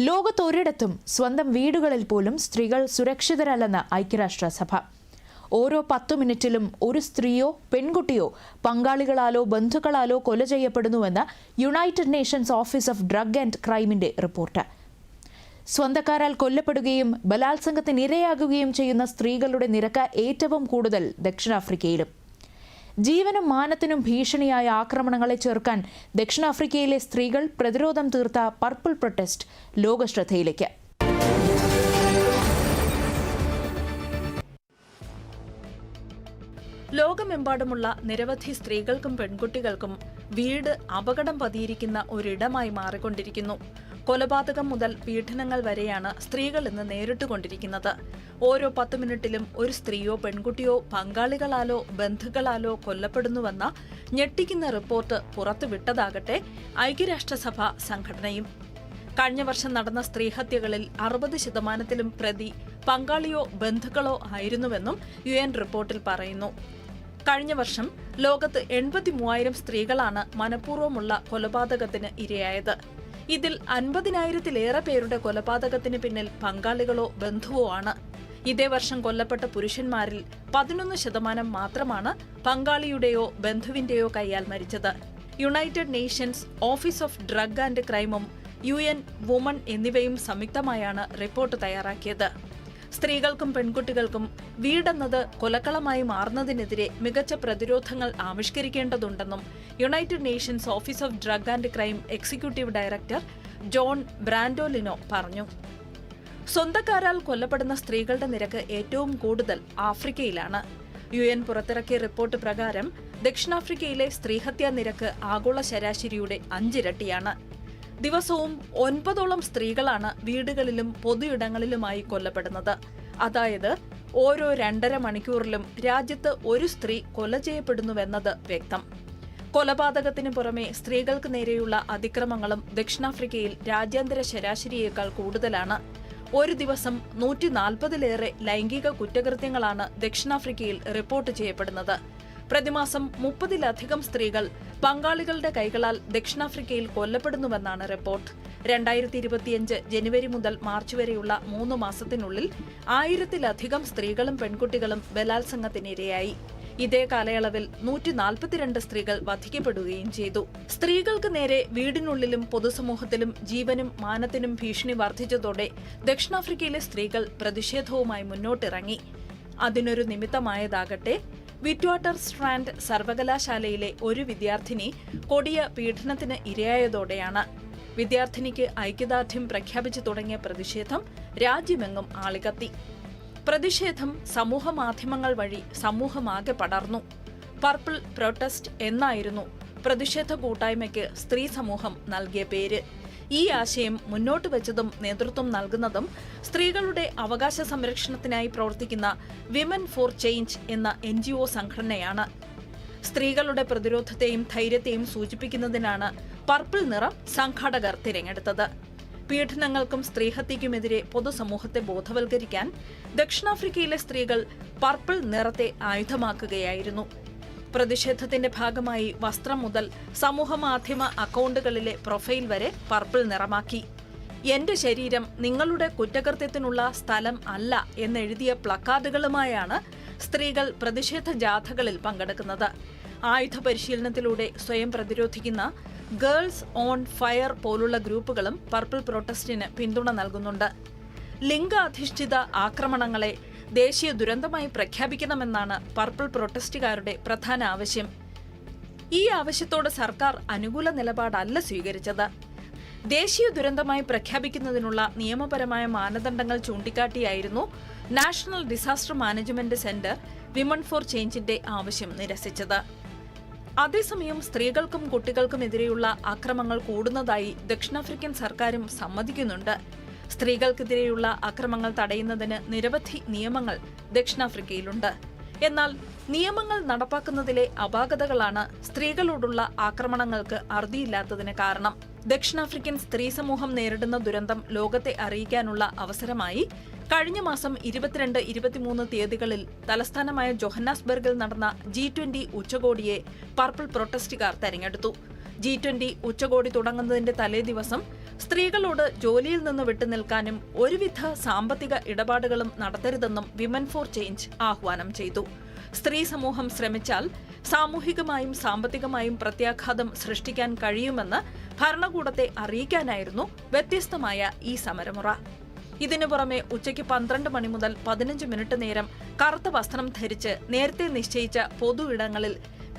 ലോകത്തൊരിടത്തും സ്വന്തം വീടുകളിൽ പോലും സ്ത്രീകൾ സുരക്ഷിതരല്ലെന്ന് ഐക്യരാഷ്ട്രസഭ. ഓരോ പത്തു മിനിറ്റിലും ഒരു സ്ത്രീയോ പെൺകുട്ടിയോ പങ്കാളികളാലോ ബന്ധുക്കളാലോ കൊല ചെയ്യപ്പെടുന്നുവെന്ന് United Nations office of drug and ക്രൈമിന്റെ report. സ്വന്തക്കാരാൽ കൊല്ലപ്പെടുകയും ബലാത്സംഗത്തിനിരയാകുകയും ചെയ്യുന്ന സ്ത്രീകളുടെ നിരക്ക് ഏറ്റവും കൂടുതൽ ദക്ഷിണാഫ്രിക്കയിലും. ജീവനും മാനത്തിനും ഭീഷണിയായ ആക്രമണങ്ങളെ ചെറുക്കാൻ ദക്ഷിണാഫ്രിക്കയിലെ സ്ത്രീകൾ പ്രതിരോധം തീർത്ത പർപ്പിൾ പ്രൊട്ടസ്റ്റ് ലോകശ്രദ്ധയിലേക്ക്. ലോകമെമ്പാടുമുള്ള നിരവധി സ്ത്രീകൾക്കും പെൺകുട്ടികൾക്കും വീട് അപകടം പതിയിരിക്കുന്ന ഒരിടമായി മാറിക്കൊണ്ടിരിക്കുന്നു. കൊലപാതകം മുതൽ പീഡനങ്ങൾ വരെയാണ് സ്ത്രീകൾ ഇന്ന് നേരിട്ടുകൊണ്ടിരിക്കുന്നത്. ഓരോ പത്ത് മിനിറ്റിലും ഒരു സ്ത്രീയോ പെൺകുട്ടിയോ പങ്കാളികളാലോ ബന്ധുക്കളാലോ കൊല്ലപ്പെടുന്നുവെന്ന ഞെട്ടിക്കുന്ന റിപ്പോർട്ട് പുറത്തുവിട്ടതാകട്ടെ ഐക്യരാഷ്ട്രസഭ സംഘടനയും. കഴിഞ്ഞ വർഷം നടന്ന സ്ത്രീഹത്യകളിൽ അറുപത് ശതമാനത്തിലും പ്രതി പങ്കാളിയോ ബന്ധുക്കളോ ആയിരുന്നുവെന്നും യു എൻ റിപ്പോർട്ടിൽ പറയുന്നു. കഴിഞ്ഞ വർഷം ലോകത്ത് എൺപത്തി മൂവായിരം സ്ത്രീകളാണ് മനഃപൂർവമുള്ള കൊലപാതകത്തിന് ഇരയായത്. ഇതിൽ അൻപതിനായിരത്തിലേറെ പേരുടെ കൊലപാതകത്തിന് പിന്നിൽ പങ്കാളികളോ ബന്ധുവോ ആണ്. ഇതേ വർഷം കൊല്ലപ്പെട്ട പുരുഷന്മാരിൽ പതിനൊന്ന് ശതമാനം മാത്രമാണ് പങ്കാളിയുടെയോ ബന്ധുവിന്റെയോ കൈയാൽ മരിച്ചത്. United Nations office of drug and ക്രൈമും U N women എന്നിവയും സംയുക്തമായാണ് റിപ്പോർട്ട് തയ്യാറാക്കിയത്. സ്ത്രീകൾക്കും പെൺകുട്ടികൾക്കും വീടെന്നത് കൊലക്കളമായി മാറുന്നതിനെതിരെ മികച്ച പ്രതിരോധങ്ങൾ ആവിഷ്കരിക്കേണ്ടതുണ്ടെന്നും United Nations office of drug and crime executive director John Brandolino പറഞ്ഞു. സ്വന്തക്കാരാൽ കൊല്ലപ്പെടുന്ന സ്ത്രീകളുടെ നിരക്ക് ഏറ്റവും കൂടുതൽ ആഫ്രിക്കയിലാണ്. യു എൻ പുറത്തിറക്കിയ റിപ്പോർട്ട് പ്രകാരം ദക്ഷിണാഫ്രിക്കയിലെ സ്ത്രീഹത്യാ നിരക്ക് ആഗോള ശരാശരിയുടെ അഞ്ചിരട്ടിയാണ്. ദിവസവും ഒൻപതോളം സ്ത്രീകളാണ് വീടുകളിലും പൊതുയിടങ്ങളിലുമായി കൊല്ലപ്പെടുന്നത്. അതായത് ഓരോ രണ്ടര മണിക്കൂറിലും രാജ്യത്ത് ഒരു സ്ത്രീ കൊല ചെയ്യപ്പെടുന്നുവെന്നത് വ്യക്തം. കൊലപാതകത്തിന് പുറമെ സ്ത്രീകൾക്ക് നേരെയുള്ള അതിക്രമങ്ങളും ദക്ഷിണാഫ്രിക്കയിൽ രാജ്യാന്തര ശരാശരിയേക്കാൾ കൂടുതലാണ്. ഒരു ദിവസം നൂറ്റി നാൽപ്പതിലേറെ ലൈംഗിക കുറ്റകൃത്യങ്ങളാണ് ദക്ഷിണാഫ്രിക്കയിൽ റിപ്പോർട്ട് ചെയ്യപ്പെടുന്നത്. പ്രതിമാസം മുപ്പതിലധികം സ്ത്രീകൾ പങ്കാളികളുടെ കൈകളാൽ ദക്ഷിണാഫ്രിക്കയിൽ കൊല്ലപ്പെടുന്നുവെന്നാണ് റിപ്പോർട്ട്. രണ്ടായിരത്തി ഇരുപത്തിയഞ്ച് ജനുവരി മുതൽ മാർച്ച് വരെയുള്ള മൂന്ന് മാസത്തിനുള്ളിൽ ആയിരത്തിലധികം സ്ത്രീകളും പെൺകുട്ടികളും ബലാത്സംഗത്തിനിരയായി. ഇതേ കാലയളവിൽ നൂറ്റി നാൽപ്പത്തിരണ്ട് സ്ത്രീകൾ വധിക്കപ്പെടുകയും ചെയ്തു. സ്ത്രീകൾക്ക് നേരെ വീടിനുള്ളിലും പൊതുസമൂഹത്തിലും ജീവനും മാനത്തിനും ഭീഷണി വർദ്ധിച്ചതോടെ ദക്ഷിണാഫ്രിക്കയിലെ സ്ത്രീകൾ പ്രതിഷേധവുമായി മുന്നോട്ടിറങ്ങി. അതിനൊരു നിമിത്തമായതാകട്ടെ വിറ്റ്വാട്ടർ സ്ട്രാൻഡ് സർവകലാശാലയിലെ ഒരു വിദ്യാർത്ഥിനി കൊടിയ പീഡനത്തിന് ഇരയായതോടെയാണ്. വിദ്യാർത്ഥിനിക്ക് ഐക്യദാർഢ്യം പ്രഖ്യാപിച്ചു തുടങ്ങിയ പ്രതിഷേധം രാജ്യമെങ്ങും ആളികത്തി പ്രതിഷേധം സമൂഹ മാധ്യമങ്ങൾ വഴി സമൂഹമാകെ പടർന്നു. പർപ്പിൾ പ്രൊട്ടസ്റ്റ് എന്നായിരുന്നു പ്രതിഷേധ കൂട്ടായ്മയ്ക്ക് സ്ത്രീ സമൂഹം നൽകിയ പേര്. ഈ ആശയം മുന്നോട്ട് വെച്ചതും നേതൃത്വം നൽകുന്നതും സ്ത്രീകളുടെ അവകാശ സംരക്ഷണത്തിനായി പ്രവർത്തിക്കുന്ന വിമൻ ഫോർ ചേഞ്ച് എന്ന എൻ സംഘടനയാണ്. സ്ത്രീകളുടെ പ്രതിരോധത്തെയും ധൈര്യത്തെയും സൂചിപ്പിക്കുന്നതിനാണ് പർപ്പിൾ നിറം സംഘാടകർ തിരഞ്ഞെടുത്തത്. പീഡനങ്ങൾക്കും സ്ത്രീഹത്യയ്ക്കുമെതിരെ പൊതുസമൂഹത്തെ ബോധവൽക്കരിക്കാൻ ദക്ഷിണാഫ്രിക്കയിലെ സ്ത്രീകൾ പർപ്പിൾ നിറത്തെ ആയുധമാക്കുകയായിരുന്നു. പ്രതിഷേധത്തിന്റെ ഭാഗമായി വസ്ത്രം മുതൽ സമൂഹമാധ്യമ അക്കൗണ്ടുകളിലെ പ്രൊഫൈൽ വരെ പർപ്പിൾ നിറമാക്കി. എന്റെ ശരീരം നിങ്ങളുടെ കുറ്റകൃത്യത്തിനുള്ള സ്ഥലം അല്ല എന്നെഴുതിയ പ്ലക്കാർഡുകളുമായാണ് സ്ത്രീകൾ പ്രതിഷേധ ജാഥകളിൽ പങ്കെടുക്കുന്നത്. ആയുധ പരിശീലനത്തിലൂടെ സ്വയം പ്രതിരോധിക്കുന്ന ഗേൾസ് ഓൺ ഫയർ പോലുള്ള ഗ്രൂപ്പുകളും പർപ്പിൾ പ്രൊട്ടസ്റ്റിന് പിന്തുണ നൽകുന്നുണ്ട്. ലിംഗാധിഷ്ഠിത ആക്രമണങ്ങളെ ദേശീയ ദുരന്തമായി പ്രഖ്യാപിക്കണമെന്നാണ് പർപ്പിൾ പ്രൊട്ടസ്റ്റുകാരുടെ പ്രധാന ആവശ്യം. ഈ ആവശ്യത്തോട് സർക്കാർ അനുകൂല നിലപാടല്ല സ്വീകരിച്ചത്. ദേശീയ ദുരന്തമായി പ്രഖ്യാപിക്കുന്നതിനുള്ള നിയമപരമായ മാനദണ്ഡങ്ങൾ ചൂണ്ടിക്കാട്ടിയായിരുന്നു national disaster management centre women for ചേഞ്ചിന്റെ ആവശ്യം നിരസിച്ചത്. അതേസമയം സ്ത്രീകൾക്കും കുട്ടികൾക്കും കുട്ടികൾക്കുമെതിരെയുള്ള അക്രമങ്ങൾ കൂടുന്നതായി ദക്ഷിണാഫ്രിക്കൻ സർക്കാരും സമ്മതിക്കുന്നുണ്ട്. സ്ത്രീകൾക്കെതിരെയുള്ള അക്രമങ്ങൾ തടയുന്നതിന് നിരവധി നിയമങ്ങൾ ദക്ഷിണാഫ്രിക്കയിലുണ്ട്. എന്നാൽ നിയമങ്ങൾ നടപ്പാക്കുന്നതിലെ അപാകതകളാണ് സ്ത്രീകളോടുള്ള ആക്രമണങ്ങൾക്ക് അറുതിയില്ലാത്തതിന് കാരണം. ദക്ഷിണാഫ്രിക്കൻ സ്ത്രീ സമൂഹം നേരിടുന്ന ദുരന്തം ലോകത്തെ അറിയിക്കാനുള്ള അവസരമായി കഴിഞ്ഞ മാസം ഇരുപത്തിരണ്ട് ഇരുപത്തിമൂന്ന് തീയതികളിൽ തലസ്ഥാനമായ ജോഹന്നാസ്ബർഗിൽ നടന്ന ജി ട്വന്റി ഉച്ചകോടിയെ പർപ്പിൾ പ്രൊട്ടസ്റ്റുകാർ തെരഞ്ഞെടുത്തു. ജി ട്വന്റി ഉച്ചകോടി തുടങ്ങുന്നതിന്റെ തലേദിവസം സ്ത്രീകളോട് ജോലിയിൽ നിന്ന് വിട്ടുനിൽക്കാനും ഒരുവിധ സാമ്പത്തിക ഇടപാടുകളും നടത്തരുതെന്നും വിമൻ ഫോർ ചേഞ്ച് ആഹ്വാനം ചെയ്തു. സ്ത്രീ സമൂഹം ശ്രമിച്ചാൽ സാമൂഹികമായും സാമ്പത്തികമായും പ്രത്യാഘാതം സൃഷ്ടിക്കാൻ കഴിയുമെന്ന് ഭരണകൂടത്തെ അറിയിക്കാനായിരുന്നു വ്യത്യസ്തമായ ഈ സമരമുറ. ഇതിനു പുറമെ ഉച്ചയ്ക്ക് പന്ത്രണ്ട് മണി മുതൽ പതിനഞ്ച് മിനിറ്റ് നേരം കറുത്ത വസ്ത്രം ധരിച്ച് നേരത്തെ നിശ്ചയിച്ച പൊതു ഇടങ്ങളിൽ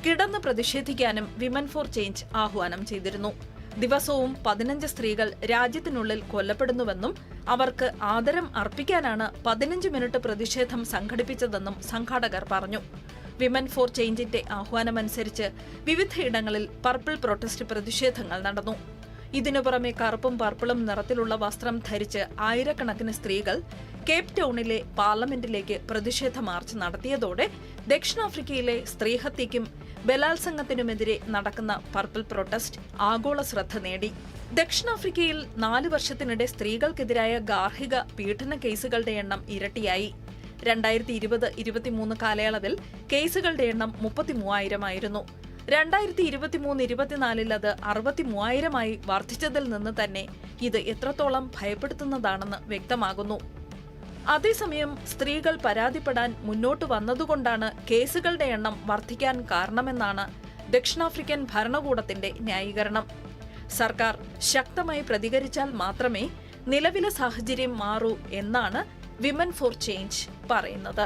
കിടന്ന് പ്രതിഷേധിക്കാനും വിമൻ ഫോർ ചേഞ്ച് ആഹ്വാനം ചെയ്തിരുന്നു. ദിവസവും പതിനഞ്ച് സ്ത്രീകൾ രാജ്യത്തിനുള്ളിൽ കൊല്ലപ്പെടുന്നുവെന്നും അവർക്ക് ആദരം അർപ്പിക്കാനാണ് പതിനഞ്ച് മിനിറ്റ് പ്രതിഷേധം സംഘടിപ്പിച്ചതെന്നും സംഘാടകർ പറഞ്ഞു. വിമൻ ഫോർ ചേഞ്ചിന്റെ ആഹ്വാനമനുസരിച്ച് വിവിധയിടങ്ങളിൽ പർപ്പിൾ പ്രൊട്ടസ്റ്റ് പ്രതിഷേധങ്ങൾ നടന്നു. ഇതിനു പുറമെ കറുപ്പും പർപ്പിളും നിറത്തിലുള്ള വസ്ത്രം ധരിച്ച് ആയിരക്കണക്കിന് സ്ത്രീകൾ കേപ് ടൗണിലെ പാർലമെന്റിലേക്ക് പ്രതിഷേധ മാർച്ച് നടത്തിയതോടെ ദക്ഷിണാഫ്രിക്കയിലെ സ്ത്രീഹത്യയ്ക്കും ബലാത്സംഗത്തിനുമെതിരെ നടക്കുന്ന പർപ്പിൾ പ്രൊട്ടസ്റ്റ് ആഗോള ശ്രദ്ധ നേടി. ദക്ഷിണാഫ്രിക്കയിൽ നാല് വർഷത്തിനിടെ സ്ത്രീകൾക്കെതിരായ ഗാർഹിക പീഡന കേസുകളുടെ എണ്ണം ഇരട്ടിയായി. രണ്ടായിരത്തി ഇരുപത് ഇരുപത്തിമൂന്ന് കാലയളവിൽ കേസുകളുടെ എണ്ണം മുപ്പത്തി മൂവായിരമായിരുന്നു രണ്ടായിരത്തി ഇരുപത്തിമൂന്ന് ഇരുപത്തിനാലിൽ അത് അറുപത്തി മൂവായിരമായി വർദ്ധിച്ചതിൽ നിന്ന് തന്നെ ഇത് എത്രത്തോളം ഭയപ്പെടുത്തുന്നതാണെന്ന് വ്യക്തമാകുന്നു. അതേസമയം സ്ത്രീകൾ പരാതിപ്പെടാൻ മുന്നോട്ട് വന്നതുകൊണ്ടാണ് കേസുകളുടെ എണ്ണം വർദ്ധിക്കാൻ കാരണമെന്നാണ് ദക്ഷിണാഫ്രിക്കൻ ഭരണകൂടത്തിന്റെ ന്യായീകരണം. സർക്കാർ ശക്തമായി പ്രതികരിച്ചാൽ മാത്രമേ നിലവിലെ സാഹചര്യം മാറൂ എന്നാണ് വിമൻ ഫോർ ചേഞ്ച് പറയുന്നത്.